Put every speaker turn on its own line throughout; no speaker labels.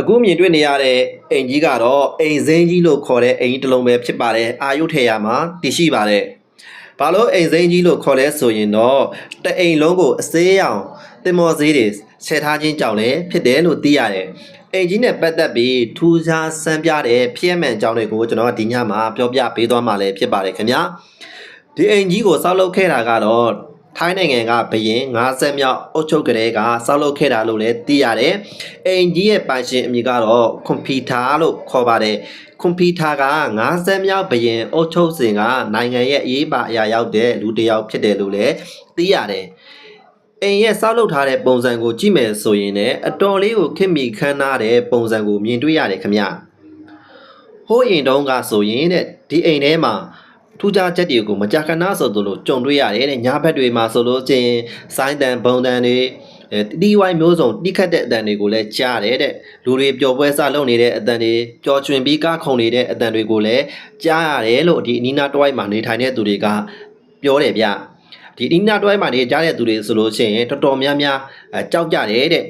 အခုမြင်တွေ့နေရတဲ့အိမ်ကြီးကတော့အိမ်စိမ်းကြီးလို့ခေါ်တဲ့အိမ်ကြီးတစ်လုံးပဲဖြစ်ပါတယ်အာယုထေရမှာတည်ရှိပါတယ်ဘာလို့အိမ်စိမ်းကြီးလို့ခေါ်လဲဆိုရင်တော့တအိမ်လုံးကိုအစေးအောင်တင်မော်စေးတွေဆက်ထားခြင်းကြောင့်လည်းဖြစ်တယ်လို့သိရတယ်အိမ်ကြီးနဲ့ပတ်သက်ပြီးထူးခြားစမ်းပြတဲ့ဖြစ်မှန်ကြောင်းတွေကိုကျွန်တော်ဒီညမှာပြောပြပေးသွားမှာလည်းဖြစ်ပါတယ်ခင်ဗျာဒီအိမ်ကြီးကိုစောက်လုပ်ခဲ့တာကတော့ ထိုင်းနိုင်ငံကဘရင်50မြောက်အုပ်ချုပ်ကလေးကစောက်လုပ်ခဲ့တာလို့လည်းသိရတယ်။အိမ်ကြီးရဲ့ပိုင်ရှင်အမည်ကတော့ကွန်ပျူတာလို့ခေါ်ပါတယ်။ကွန်ပျူတာက50မြောက်ဘရင်အုပ်ချုပ်စဉ်ကနိုင်ငံရဲ့အရေးပါအရာရောက်တဲ့လူတစ်ယောက်ဖြစ်တယ်လို့လည်းသိရတယ်။အိမ်ရဲ့စောက်လုပ်ထားတဲ့ပုံစံကိုကြည့်မယ်ဆိုရင်လည်းအတော်လေးကိုခင်မီခမ်းနားတဲ့ပုံစံကိုမြင်တွေ့ရတယ်ခင်ဗျ။ဟိုးအိမ်တုန်းကဆိုရင်တဲ့ဒီအိမ်ထဲမှာ ထူးခြားချက်တွေကိုမကြာခဏဆိုသလိုကြုံတွေ့ရတယ်တဲ့ညဘက်တွေမှာဆိုလို့ချင်းစိုင်းတန်ဘုံတန်တွေအဲတီဝိုင်းမျိုးစုံတိခတ်တဲ့အတန်တွေကိုလည်းကြားတယ်တဲ့လူတွေပျော်ပွဲစလုပ်နေတဲ့အတန်တွေပျော်ရွှင်ပြီးကားခုန်နေတဲ့အတန်တွေကိုလည်းကြားရတယ်လို့ဒီအနီးနားတွိုင်းမှာနေထိုင်တဲ့သူတွေကပြောတယ်ဗျဒီအနီးနားတွိုင်းမှာနေကြတဲ့သူတွေဆိုလို့ရှိရင်တော်တော်များများအဲကြောက်ကြတယ်တဲ့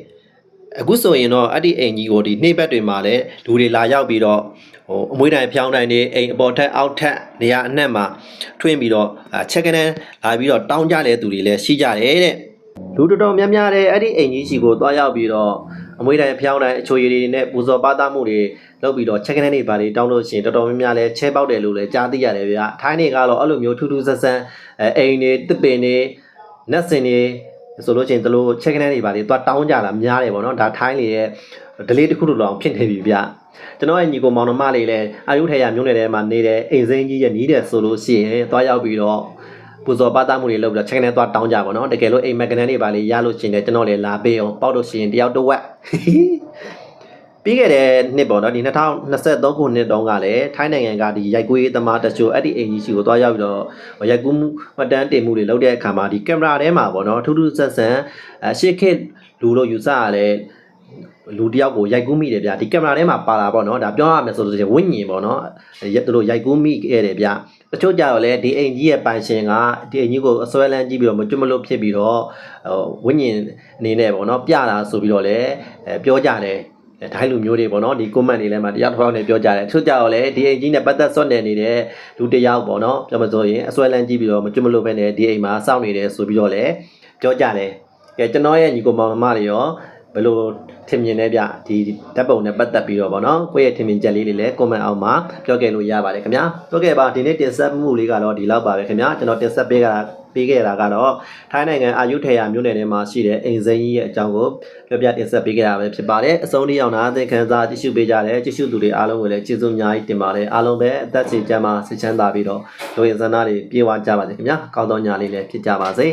အခုဆိုရင်တော့အဲ့ဒီအိမ်ကြီးကိုဒီနှိမ့်ဘက်တွေမှာလည်းလူတွေလာရောက်ပြီးတော့ဟိုအမွေးတိုင်ဖျောင်းတိုင်တွေအိမ်အပေါ်ထက်အောက်ထက်နေရာအနှံ့မှာထွင်းပြီးတော့အာချက်ကနေလာပြီးတော့တောင်းကြတဲ့သူတွေလည်းရှိကြတယ်တဲ့လူတော်တော်များများတဲ့အဲ့ဒီအိမ်ကြီးစီကိုသွားရောက်ပြီးတော့အမွေးတိုင်ဖျောင်းတိုင်အချိုရည်တွေနဲ့ပူဇော်ပါသားမှုတွေလုပ်ပြီးတော့ချက်ကနေတွေပါတွေတောင်းလို့ရှိရင်တော်တော်များများလည်းချဲပေါက်တယ်လို့လည်းကြားသိရတယ်ဗျာထိုင်းတွေကတော့အဲ့လိုမျိုးထူးထူးဆန်းဆန်းအဲအိမ်တွေတစ်ပင်တွေနတ်စင်တွေ ဆိုလို့ချင်းတလို့ချက်ကနေတွေပါတွေသွားတောင်းကြတာများတယ်ပေါ့နော်ဒါထိုင်းလေရဲ့ဒလေးတစ်ခုလိုလောက်ဖြစ်နေပြီဗျာကျွန်တော်ရဲ့ညီကိုမောင်နှမလေးလည်းအာယုထေရမျိုးနယ်ထဲမှာနေတဲ့အိမ်စိမ်းကြီးရဲ့နီးတယ်ဆိုလို့ရှိရင်သွားရောက်ပြီးတော့ပူဇော်ပါသားမှုတွေလုပ်ပြီးတော့ချက်ကနေသွားတောင်းကြပါတော့တကယ်လို့အိမ်မက်ကနေတွေပါလေရလို့ရှိရင်လည်းကျွန်တော်လည်းလာပေးအောင်ပေါက်လို့ရှိရင်တယောက်တစ်ဝက် ပြီးခဲ့တဲ့နှစ်ပေါ့နော်ဒီ2023ခုနှစ်တုန်းကလည်းထိုင်းနိုင်ငံကဒီရိုက်ကူးရေးသမားတချို့အဲ့ဒီအိမ်ကြီးရှိကိုသွားရောက်ပြီးတော့ရိုက်ကူးမှုမှတ်တမ်းတင်မှုတွေလုပ်တဲ့အခါမှာဒီကင်မရာထဲမှာပေါ့နော်ထူးထူးဆန်းဆန်းအရှိခေတ်လူလို့ယူဆရလဲလူတယောက်ကိုရိုက်ကူးမိတယ်ဗျဒီကင်မရာထဲမှာပါလာပေါ့နော်ဒါပြောရမယ်ဆိုလို့ရှိရင်ဝိညာဉ်ပေါ့နော်ရက်တို့ရိုက်ကူးမိခဲ့တယ်ဗျတချို့ကြတော့လေဒီအိမ်ကြီးရဲ့ပိုင်ရှင်ကဒီအိမ်ကြီးကိုအစွဲလန်းကြည့်ပြီးတော့မကျွတ်မလို့ဖြစ်ပြီးတော့ဟိုဝိညာဉ်အနေနဲ့ပေါ့နော်ပြတာဆိုပြီးတော့လေအဲပြောကြတယ်အဲ ဒိုင်းလူမျိုးတွေပေါ့နော်ဒီ comment တွေထဲမှာတရားထောက်နေပြောကြတယ်တချို့ကြတော့လေဒီအိမ်ကြီးနဲ့ပတ်သက်ဆွတ်နေနေတဲ့လူတစ်ယောက်ပေါ့နော်ပြောမဆိုရင်အစွဲလန်းကြည့်ပြီးတော့မကျွတ်မလို့ပဲနဲ့ဒီအိမ်မှာစောင့်နေတယ်ဆိုပြီးတော့လေပြောကြတယ်ကဲကျွန်တော်ရဲ့ညီကိုမောင်နှမတွေရော ဘယ်လိုထင်မြင်လဲဗျဒီဓာတ်ပုံနဲ့ပတ်သက်ပြီးတော့ဗောနော်ကိုယ့်ရဲ့ထင်မြင်ချက်လေးတွေလည်း comment အောက်မှာပြောခဲ့လို့ရပါတယ်ခင်ဗျာဟုတ်ကဲ့ပါဒီနေ့တင်ဆက်မှုလေးကတော့ဒီလောက်ပါပဲခင်ဗျာကျွန်တော်တင်ဆက်ပေးကြတာပေးခဲ့တာကတော့ထိုင်းနိုင်ငံအာယုထေယမြို့နယ်ထဲမှာရှိတဲ့အိမ်စိမ်းကြီးရဲ့အကြောင်းကိုပြောပြတင်ဆက်ပေးခဲ့တာပဲဖြစ်ပါတယ်အဆုံးထိအောင်နာသင်ခန်းစားကြည့်ရှုပေးကြတယ်ကြည့်ရှုသူတွေအားလုံးကိုလည်းကျေးဇူးအများကြီးတင်ပါတယ်အားလုံးပဲအသက်ရှင်ကြမှာစိတ်ချမ်းသာပြီးတော့လူရင်စန္ဒတွေပြေဝကြပါစေခင်ဗျာကောင်းသောညလေးလည်းဖြစ်ကြပါစေ